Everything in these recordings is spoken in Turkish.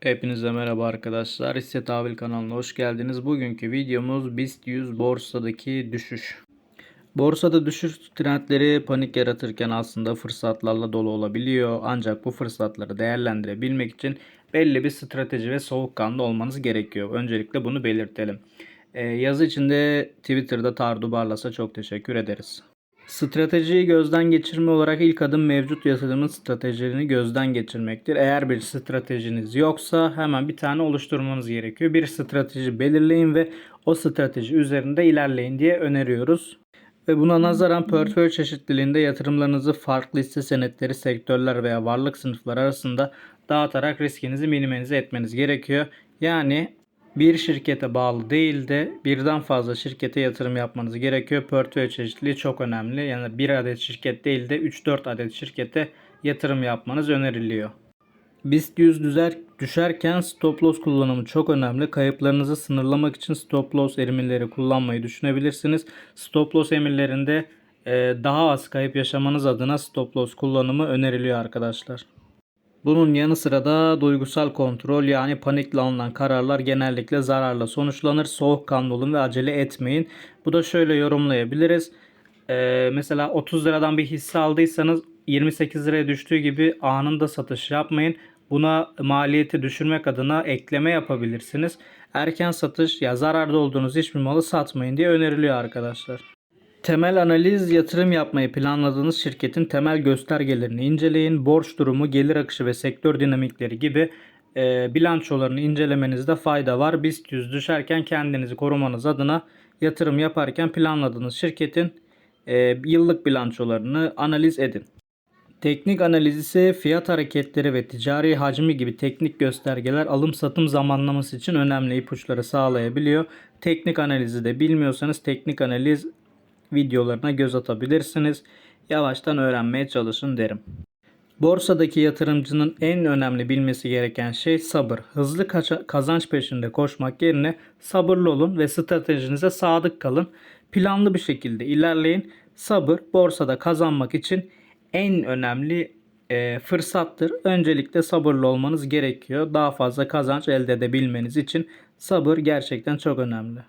Hepinize merhaba arkadaşlar. Hisse Tahvil kanalına hoş geldiniz. Bugünkü videomuz BIST 100 borsadaki düşüş. Borsada düşüş trendleri panik yaratırken aslında fırsatlarla dolu olabiliyor. Ancak bu fırsatları değerlendirebilmek için belli bir strateji ve soğukkanlı olmanız gerekiyor. Öncelikle bunu belirtelim. Ee, yazı içinde Twitter'da Tardu Barlas'a çok teşekkür ederiz. Stratejiyi gözden geçirme olarak ilk adım mevcut yatırımın stratejilerini gözden geçirmektir. Eğer bir stratejiniz yoksa hemen bir tane oluşturmanız gerekiyor. Bir strateji belirleyin ve o strateji üzerinde ilerleyin diye öneriyoruz. Ve buna nazaran portföy çeşitliliğinde yatırımlarınızı farklı hisse senetleri, sektörler veya varlık sınıfları arasında dağıtarak riskinizi minimize etmeniz gerekiyor. Yani bir şirkete bağlı değil de birden fazla şirkete yatırım yapmanız gerekiyor. Portföy çeşitliliği çok önemli. Yani bir adet şirket değil de 3-4 adet şirkete yatırım yapmanız öneriliyor. BIST 100 düzer, düşerken stop loss kullanımı çok önemli. Kayıplarınızı sınırlamak için stop loss emirleri kullanmayı düşünebilirsiniz. Stop loss emirlerinde daha az kayıp yaşamanız adına stop loss kullanımı öneriliyor arkadaşlar. Bunun yanı sıra da duygusal kontrol yani panikle alınan kararlar genellikle zararla sonuçlanır. Soğukkanlı olun ve acele etmeyin. Bu da şöyle yorumlayabiliriz. Ee, mesela 30 liradan bir hisse aldıysanız 28 liraya düştüğü gibi anında satış yapmayın. Buna maliyeti düşürmek adına ekleme yapabilirsiniz. Erken satış ya zararda olduğunuz hiçbir malı satmayın diye öneriliyor arkadaşlar. Temel analiz yatırım yapmayı planladığınız şirketin temel göstergelerini inceleyin. Borç durumu, gelir akışı ve sektör dinamikleri gibi e, bilançolarını incelemenizde fayda var. BIST 100 düşerken kendinizi korumanız adına yatırım yaparken planladığınız şirketin e, yıllık bilançolarını analiz edin. Teknik analiz ise fiyat hareketleri ve ticari hacmi gibi teknik göstergeler alım satım zamanlaması için önemli ipuçları sağlayabiliyor. Teknik analizi de bilmiyorsanız teknik analiz videolarına göz atabilirsiniz. Yavaştan öğrenmeye çalışın derim. Borsadaki yatırımcının en önemli bilmesi gereken şey sabır. Hızlı kazanç peşinde koşmak yerine sabırlı olun ve stratejinize sadık kalın. Planlı bir şekilde ilerleyin. Sabır borsada kazanmak için en önemli e, fırsattır. Öncelikle sabırlı olmanız gerekiyor. Daha fazla kazanç elde edebilmeniz için sabır gerçekten çok önemli.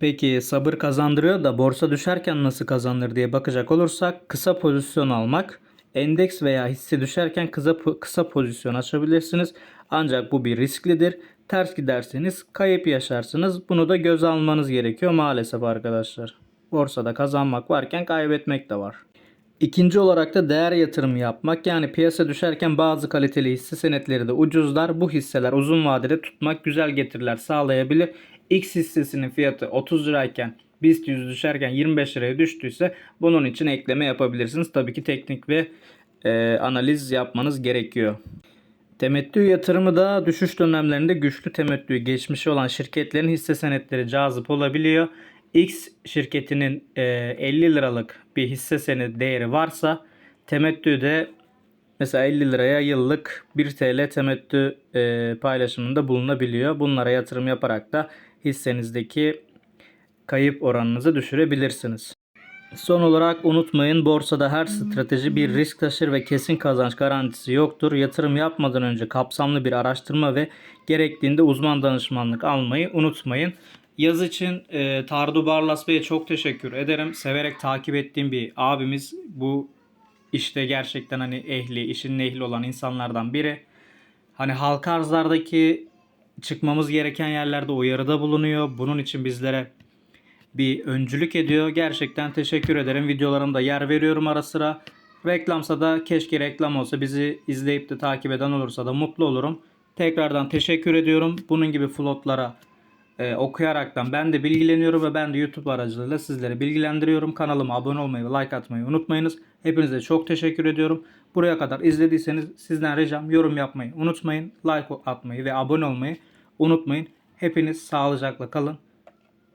Peki sabır kazandırıyor da borsa düşerken nasıl kazanır diye bakacak olursak kısa pozisyon almak, endeks veya hisse düşerken kısa kısa pozisyon açabilirsiniz. Ancak bu bir risklidir. Ters giderseniz kayıp yaşarsınız. Bunu da göz almanız gerekiyor maalesef arkadaşlar. Borsada kazanmak varken kaybetmek de var. İkinci olarak da değer yatırımı yapmak. Yani piyasa düşerken bazı kaliteli hisse senetleri de ucuzlar. Bu hisseler uzun vadede tutmak güzel getiriler sağlayabilir. X hissesinin fiyatı 30 lirayken BIST 100 düşerken 25 liraya düştüyse bunun için ekleme yapabilirsiniz. Tabii ki teknik ve e, analiz yapmanız gerekiyor. Temettü yatırımı da düşüş dönemlerinde güçlü temettü geçmişi olan şirketlerin hisse senetleri cazip olabiliyor. X şirketinin e, 50 liralık bir hisse senedi değeri varsa temettü de mesela 50 liraya yıllık 1 TL temettü e, paylaşımında bulunabiliyor. Bunlara yatırım yaparak da hissenizdeki kayıp oranınızı düşürebilirsiniz. Son olarak unutmayın borsada her strateji bir risk taşır ve kesin kazanç garantisi yoktur. Yatırım yapmadan önce kapsamlı bir araştırma ve gerektiğinde uzman danışmanlık almayı unutmayın. Yaz için e, Tardu Barlas Bey'e çok teşekkür ederim. Severek takip ettiğim bir abimiz. Bu işte gerçekten hani ehli, işin ehli olan insanlardan biri. Hani halka arzlardaki çıkmamız gereken yerlerde uyarıda bulunuyor. Bunun için bizlere bir öncülük ediyor. Gerçekten teşekkür ederim. Videolarımda yer veriyorum ara sıra. Reklamsa da keşke reklam olsa bizi izleyip de takip eden olursa da mutlu olurum. Tekrardan teşekkür ediyorum. Bunun gibi flotlara e, okuyaraktan ben de bilgileniyorum ve ben de YouTube aracılığıyla sizleri bilgilendiriyorum. Kanalıma abone olmayı ve like atmayı unutmayınız. Hepinize çok teşekkür ediyorum. Buraya kadar izlediyseniz sizden ricam yorum yapmayı unutmayın. Like atmayı ve abone olmayı unutmayın. Hepiniz sağlıcakla kalın.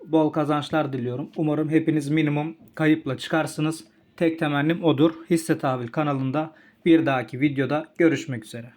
Bol kazançlar diliyorum. Umarım hepiniz minimum kayıpla çıkarsınız. Tek temennim odur. Hisse Tahvil kanalında bir dahaki videoda görüşmek üzere.